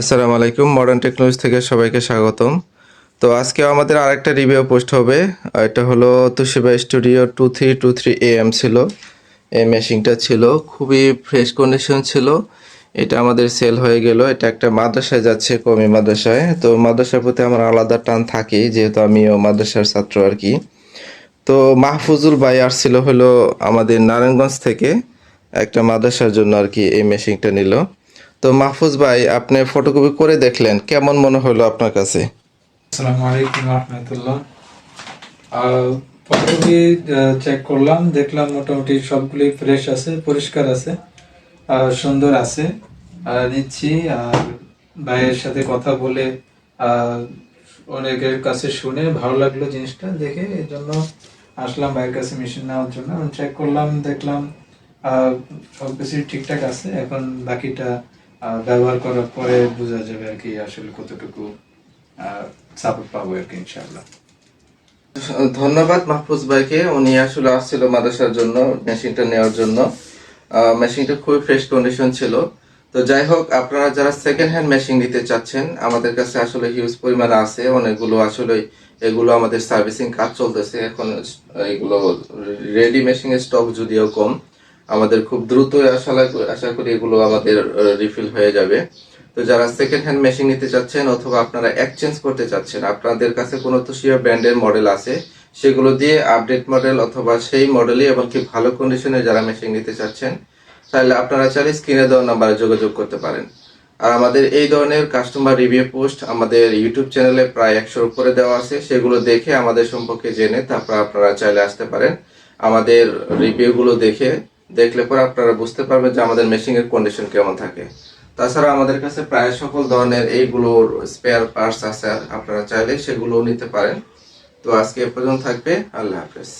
আসসালামু আলাইকুম modern technology থেকে সবাইকে স্বাগতম। তো আজকে আমাদের আরেকটা রিভিউ পোস্ট হবে। এটা হলো Toshiba studio two three two three A M ছিল। এই মেশিনটা ছিল, খুবই ফ্রেশ কন্ডিশন ছিল। এটা আমাদের সেল হয়ে গেল। এটা একটা মাদ্রাসায় যাচ্ছে কমি মাদ্রাসায়। তো মাদ্রাসার প্রতি আমার আলাদা টান থাকে, যেহেতু আমিও মাদ্রাসার ছাত্র আর কি। তো মাহফুজুল ভাই আসছিল হলো আমাদের নারায়ণগঞ্জ থেকে একটা মাদ্রাসার জন্য আর কি এই মেশিনটা নিল। তো মাহফুজ ভাই আপনি ফটোকপি করে দেখলেন কেমন মনে হলো আপনার কাছে? আসসালামু আলাইকুম রহমতুল্লাহ। ফটোকপি চেক করলাম দেখলাম মোটামুটি সবগুলি ফ্রেশ আছে পরিষ্কার আছে সুন্দর আছে। নিচ্ছি আর ভাইয়ের সাথে কথা বলে অনেকের কাছে শুনে ভালো লাগল জিনিসটা দেখে এই জন্য আসলাম ভাইয়ের কাছে মেশিন নেওয়ার জন্য। চেক করলাম দেখলাম আহ, সবকিছু ঠিকঠাক আছে এখন বাকিটা ব্যবহার করার পরে বোঝা যাবে আর কি আসলে কতটুকু সাপোর্ট পাবো আর কি, ইনশাআল্লাহ। ধন্যবাদ মাহফুজ ভাইকে। উনি আসলে আসছিল মাদ্রাসার জন্য, মেশিনটা নেওয়ার জন্য। মেশিনটা খুবই ফ্রেশ কন্ডিশন ছিল। তো যাই হোক, আপনারা যারা সেকেন্ড হ্যান্ড মেশিন নিতে চাচ্ছেন, আমাদের কাছে আসলে হিউজ পরিমাণে আছে। অনেকগুলো আসলে এগুলো আমাদের সার্ভিসিং কাজ চলতেছে। এখন এগুলো রেডি মেশিনের স্টক যদিও কম। আমাদের খুব দ্রুত আশা আশা করি এগুলো আমাদের রিফিল হয়ে যাবে। তো যারা সেকেন্ড হ্যান্ড মেশিন নিতে চাচ্ছেন অথবা আপনারা এক্সচেঞ্জ করতে চাচ্ছেন, আপনাদের কাছে কোনো তোশিয়া ব্র্যান্ডের মডেল আছে। সেগুলো দিয়ে আপডেট মডেল অথবা সেই মডেলে এবং কি ভালো কন্ডিশনে যারা মেশিন নিতে চাচ্ছেন, তাহলে আপনারা চাইলে স্ক্রিনে দেওয়া নাম্বারে যোগাযোগ করতে পারেন। আর আমাদের এই ধরনের কাস্টমার রিভিউ পোস্ট আমাদের ইউটিউব চ্যানেলে প্রায় একশোর উপরে দেওয়া আছে। সেগুলো দেখে আমাদের সম্পর্কে জেনে তারপর আপনারা চাইলে আসতে পারেন। আমাদের রিভিউগুলো দেখে দেখলে পরে আপনারা বুঝতে পারবেন যে আমাদের মেশিন এর কন্ডিশন কেমন থাকে। তাছাড়া আমাদের কাছে প্রায় সকল ধরনের এইগুলোর স্পেয়ার পার্টস আছে, আপনারা চাইলে সেগুলো নিতে পারেন। তো আজকে এ পর্যন্ত থাকবে, আল্লাহ হাফেজ।